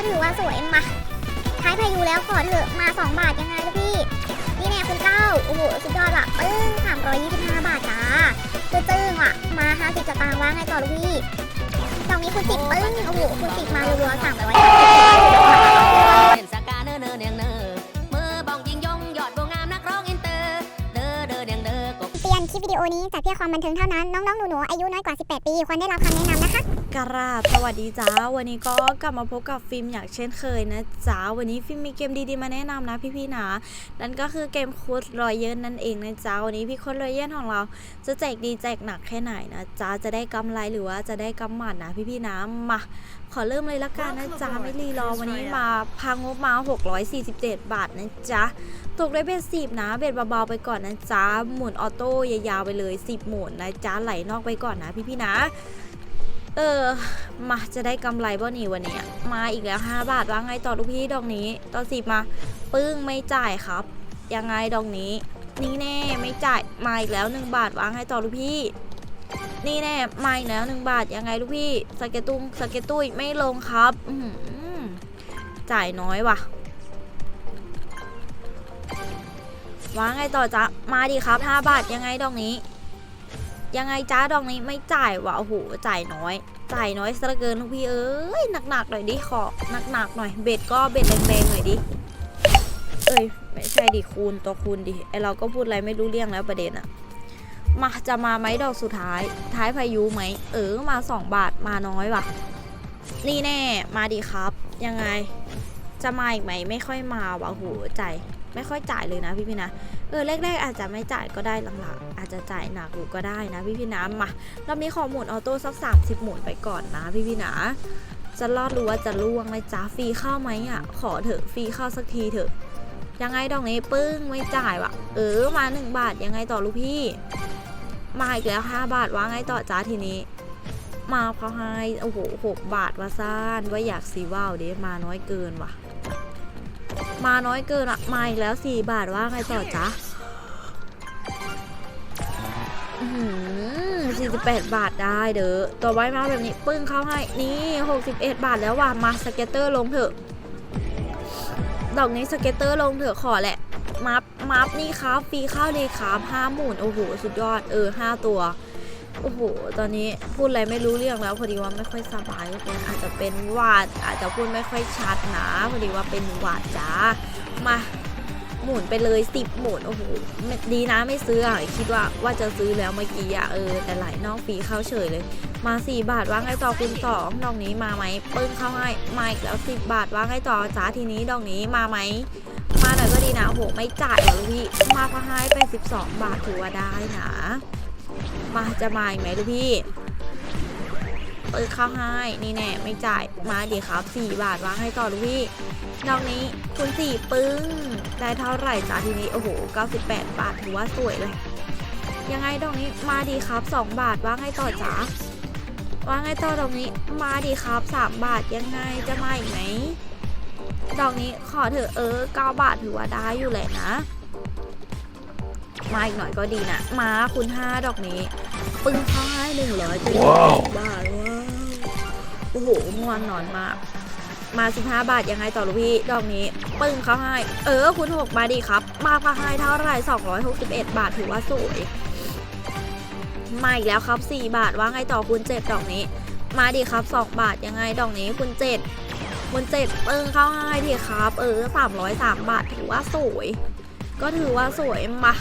ก็ถือว่าสวยมาท้ายพายุแล้วขอเถอะมา 2 บาทยังไงลูกพี่ นี่แน่คุณเก้าโอ้โหสุดยอดว่ะปึ้ง325 บาทจ้าคือจึ้งว่ะ มา 50สตางค์ว่าไงต่อลูกพี่ตรงนี้คุณสิบปึ้งโอ้โหคุณสิบมารัวๆ300เป็นสกาเนอเนอเนียงเนมือบองยิงยงยอดบัวงามนักร้องอินเตอร์เดอเดอเนียงเดอกบเตือนคลิปวิดีโอนี้จัดเพื่อความบันเทิงเท่านั้น น้องๆหนูๆอายุน้อยกว่า 18 ปี ควรได้รับคำแนะนำนะคะ กราบสวัสดีจ้า วันนี้ก็กลับมาพบกับฟิล์มอย่างเช่นเคยนะจ้า วันนี้ฟิล์มมีเกมดีๆมาแนะนำนะพี่ๆนะ นั่นก็คือเกมโค้ดรอยเยินนั่นเองนะจ้า วันนี้พี่โค้ดรอยเยินของเรา จะแจกดีแจกหนักแค่ไหนนะจ้า จะได้กำไรหรือว่าจะได้กำหมัดนะพี่ๆนะ มา ขอเริ่มเลยละกันนะจ้า ไม่รีรอ วันนี้มาพางบมา 647 บาทนะจ๊ะตกได้เป็นสิบนะ เบ็ดเบาๆไปก่อนนะจ๊ะหมุนออโต้ยาวๆไปเลย 10 หมุนนะจ๊ะไหลนอกไปก่อนนะพี่ๆนะ เออ มาจะได้กำไรบ่หนีวันนี้ มาอีกแล้ว 5 บาทว่าไงต่อลูกพี่ดอกนี้ต่อสิบมา ปึ้งไม่จ่ายครับ ยังไงดอกนี้ นี่แน่ไม่จ่ายมาอีกแล้ว 1 บาทว่างให้ต่อลูกพี่ นี่แน่มาอีกแล้ว1บาทยังไงลูกพี่สเกตตุ้งสเกตตุ้ยไม่ลงครับอืจ่ายน้อยว่ะว่างไงต่อจ๊ะมาดิครับ 5 บาทยังไงดอกนี้ ยังไงจ้าดอกนี้ไม่จ่ายว่ะโอ้โหจ่ายน้อย จ่ายน้อยซะเหลือเกินลูกพี่เอ้ยหนักๆหน่อยดิขอหนักๆหน่อยเบ็ดก็เบ็ดแรงๆหน่อยดิเอ้ยไม่ใช่ดิคูณตัวคูณดิไอเราก็พูดอะไรไม่รู้เรื่องแล้วประเด็นอะมาจะมาไหมดอกสุดท้าย ท้ายพายุไหมเออมา 2 บาทมาน้อยว่ะ นี่แน่มาดิครับ ยังไง จะมาอีกไหมไม่ค่อยมาว่ะโอ้โหจ่าย ไม่ค่อยจ่ายเลยนะพี่พี่นะเออแรกๆอาจจะไม่จ่ายก็ได้หลังๆอาจจะจ่ายหนักอยู่ก็ได้นะพี่พี่นะมารอบนี้ขอหมุนออโต้สัก30หมุนไปก่อนนะพี่พี่นะจะรอดรู้ว่าจะล่วงไหมจ้าฟรีเข้าไหมอะ ขอเถอะฟรีเข้าสักทีเถอะยังไงดอกนี้ปึ้งไม่จ่ายว่ะเออมาหนึ่งบาทยังไงต่อลูกพี่ มาอีกแล้วห้าบาทว่าไงต่อจ้าทีนี้ มาเขาให้โอ้โหหกบาทว่าซ่านว่าอยากซีว่าวเด้มาน้อยเกินว่ะ มาน้อยเกินอะมาอีกแล้ว4บาทว่าไงต่อจ๊ะอื้อหือ48บาทได้เด้อตัวไว้มาแบบนี้ปึ้งเข้าให้นี่61บเอ็ดบาทแล้วว่ะมาสเก็ตเตอร์ลงเถอะ ดอกนี้สเก็ตเตอร์ลงเถอะขอแหละมัฟมัฟนี่ครับฟรีข้าวเลยครับห้าหมื่นโอ้โห สุดยอด เออห้าตัว โอ้โห ตอนนี้พูดอะไรไม่รู้เรื่องแล้วพอดีว่าไม่ค่อยสบายก็เป็นอาจจะเป็นหวัดอาจจะพูดไม่ค่อยชัดนะพอดีว่าเป็นหวัดจ้ามาหมุนไปเลยสิบหมุนโอ้โหดีนะไม่ซื้ออะคิดว่าว่าจะซื้อแล้วเมื่อกี้อะเออแต่หลายนอกฟรีเข้าเฉยเลย มาสี่บาทว่าไงต่อคุณสองดอกนี้มาไหมปึ้งเข้าให้มาอีกแล้วสิบบาทว่าไงต่อจ้าทีนี้ดอกนี้มาไหมมาหน่อยก็ดีนะโอ้โหไม่จ่ายเหรอพี่มาพะให้ไปสิบสองบาทถือว่าได้นะ มาจะมาอีกไหมลูกพี่เปิดข้าวให้นี่แน่ไม่จ่ายมาดีครับ4บาทวางให้ต่อลูกพี่ดอกนี้คุณสี่ปึ้งได้เท่าไหร่จ้าทีนี้โอ้โห 98 บาทถือว่าสวยเลย ยังไงดอกนี้มาดีครับ 2 บาทว่างให้ต่อจ้าวางให้ต่อดอกนี้มาดีครับ 3 บาทยังไงจะมาอีกไหมดอกนี้ขอเถอะเออ 9 บาทถือว่าได้อยู่แหละนะ มาอีกหน่อยก็ดีนะ มาคุณห้าดอกนี้ ปึ้งเข้าให้หนึ่งร้อยจะบาทว้าวโอ้โหเมื่อวานนอนมาก มา15บาทยังไงต่อลูกพี่ ดอกนี้ ปึ้งเข้าให้ เออคุณหกมาดีครับ มาเข้าให้เท่าไหร่261บาทถือว่าสวยมาอีกแล้วครับ 4 บาทว่าไงต่อคุณเจ็ดดอกนี้ มาดีครับ 2 บาทยังไงดอกนี้คุณเจ็ดคุณเจ็ดปึ้งเข้าให้ทีครับ เออ303 บาทถือว่าสวย ก็ถือว่าสวยมา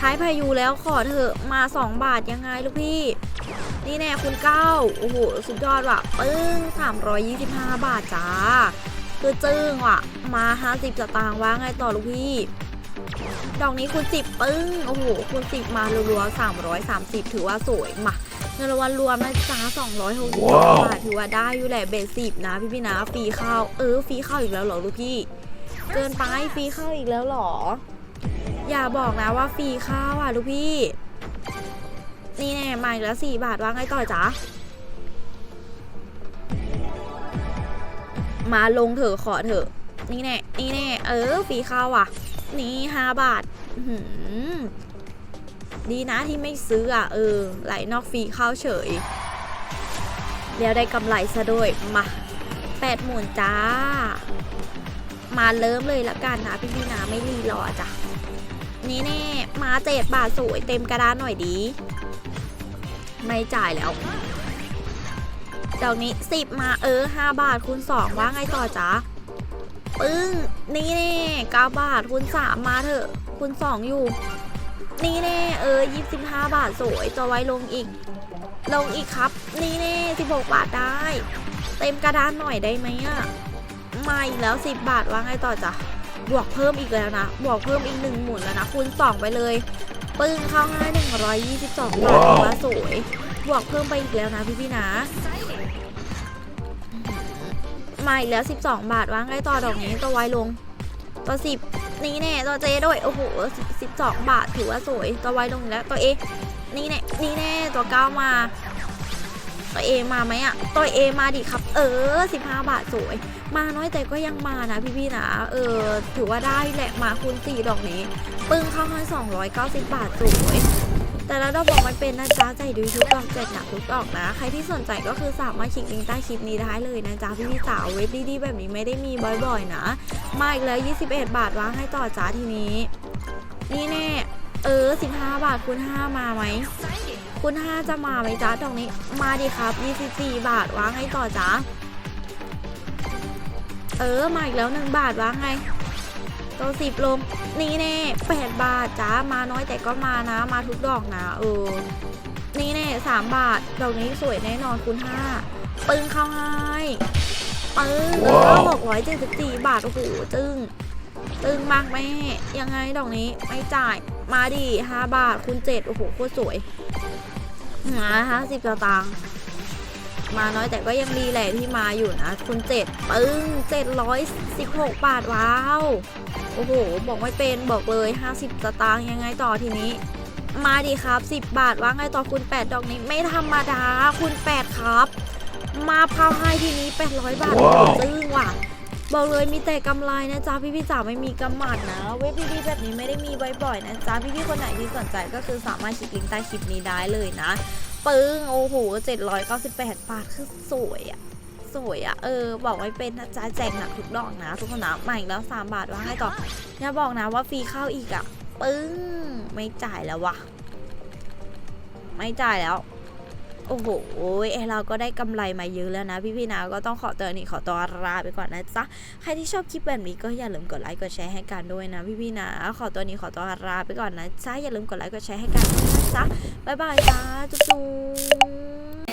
ท้ายพายุแล้วขอเถอะมา 2 บาทยังไงลูกพี่ นี่แน่คุณเก้าโอ้โห สุดยอดว่ะปึ้ง325 บาทจ้าคือจึ้งว่ะ มา 50สตางค์ว่าไงต่อลูกพี่ดอกนี้คุณสิบปึ้ง โอ้โหคุณสิบมารัวๆ330 ถือว่าสวยมาเงินรางวัลรวมนะจ้า260บาทถือว่าได้อยู่แหละเบสิบนะพี่พี่ๆนะฟรีข้าวเออฟรีข้าวอีกแล้วเหรอลูกพี่ เกินไปฟรีข้าวอีกแล้วเหรอ อย่าบอกนะว่าฟรีข้าวอะลูกพี่ นี่แน่มาอีกแล้วสี่บาทว่าไงต่อจ๊ะ มาลงเถอะขอเถอะ นี่แน่ นี่แน่ เออฟรีข้าวอะ นี่ห้าบาทอื้อหือดีนะที่ไม่ซื้ออะ เออ ไหลนอกฟรีข้าวเฉย แล้วได้กำไรซะด้วย มาแปดหมื่นจ้า มาเริ่มเลยละกันนะพี่พี่นะไม่รีรอจ้ะ นี่แน่ มาเจ็ดบาทสวยเต็มกระดานหน่อยดี ไม่จ่ายแล้วดอกนี้สิบมาเออห้าบาทคูณสองว่าไงต่อจ๊ะปึ้งนี่แน่เก้าบาทคูณสามมาเถอะคูณสองอยู่ นี่แน่เออยี่สิบห้าบาทสวยจะไว้ลงอีก ลงอีกครับ นี่แน่สิบหกบาทได้ เต็มกระดานหน่อยได้ไหมอะมาอีกแล้วสิบบาทว่าไงต่อจ้ะ บวกเพิ่มอีกแล้วนะ บวกเพิ่มอีกหนึ่งหมุนแล้วนะ คูณสองไปเลย ปึ้งเข้าให้หนึ่งร้อยยี่สิบสองบาทถือว่าสวย บวกเพิ่มไปอีกแล้วนะพี่พี่ๆนะมาอีกแล้ว 12 บาทว่าไงต่อดอกนี้ตัวไวลง ตัว 10 นี่แน่ตัวเจด้วยโอ้โห12 บาทถือว่าสวย ตัวไวลงอีกแล้วตัวเอนี่แน่นี่แน่ตัวเก้ามา ตัวเอมาไหมอะตัวเอมาดิครับ เออ 15 บาทสวย มาน้อยแต่ก็ยังมานะพี่ๆนะ เออ ถือว่าได้แหละมาคูณ4ดอกนี้ ปึ้งเข้าให้290 บาทสวยแต่ละดอกบอกมันเป็นนะจ๊ะใจดูทุกดอกเจ็ดหนักทุกดอกนะ ใครที่สนใจก็คือสามารถคลิกลิงก์ใต้คลิปนี้ได้เลยนะจ๊ะพี่พี่ๆสาวเว็บดีๆแบบนี้ไม่ได้มีบ่อยๆนะ มาอีกแล้ว 21 บาทวางให้ต่อจ้าทีนี้ นี่แน่ เออ 15 บาทคูณ5มาไหมคูณ5จะมาไหมจ๊ะดอกนี้ มาดิครับ 24 บาทวางให้ต่อจ้าเออ มาอีกแล้ว 1 บาทวางไงตัวสิบลง นี่แน่แปดบาทจ้ามาน้อยแต่ก็มานะ มาทุกดอกนะ เออ นี่แน่สามบาท ดอกนี้สวยแน่นอนคูณห้าปึ้งเข้าให้ปึ้งเออหกร้อยเจ็ดสิบสี่บาท โอ้โหตึงตึงมากแม่ ยังไงดอกนี้ไม่จ่าย มาดิห้าบาทคูณเจ็ดโอ้โหโคตรสวยนะฮะสิบสตางค์มาน้อยแต่ก็ยังดีแหละที่มาอยู่นะคุณเจ็ดปึ้งเจ็ดร้อยสิบหกบาทว้าว โอ้โห บอกไม่เป็นบอกเลย50สตางค์ยังไงต่อทีนี้ มาดิครับ 10 บาทว่าไงต่อคุณ8ดอกนี้ไม่ธรรมดาคุณ8ครับ มาพาวให้ทีนี้ 800 บาทว้าวซึ้งว่ะ บอกเลยมีแต่กำไรนะจ๊ะพี่พี่จ๋าไม่มีกำหมัดนะ เว็บดีๆแบบนี้ไม่ได้มีบ่อยๆนะจ๊ะพี่พี่คนไหนที่สนใจก็คือสามารถคลิกลิงก์ใต้คลิปนี้ได้เลยนะปึ้งโอ้โห798 บาทคือสวยอะสวยอะเออ บอกไว้เป็นนะจ๊ะแจกหนักทุกดอกนะ ทุกคนนะมาอีกแล้ว3บาทว่าให้ต่ออย่าบอกนะว่าฟรีเข้าอีกอะปึ้งไม่จ่ายแล้ววะไม่จ่ายแล้ว โอ้โหเราก็ได้กำไรมาเยอะแล้วนะ พี่พี่นะก็ต้องขอเตือนนี่ขอตัวลาไปก่อนนะจ๊ะใครที่ชอบคลิปแบบนี้ก็อย่าลืมกดไลค์กดแชร์ให้กันด้วยนะ พี่พี่นะขอตัวนี้ขอตัวลาไปก่อนนะจ๊ะอย่าลืมกดไลค์กดแชร์ให้กันนะจ๊ะบ๊ายบายจ้าจุ๊บๆเ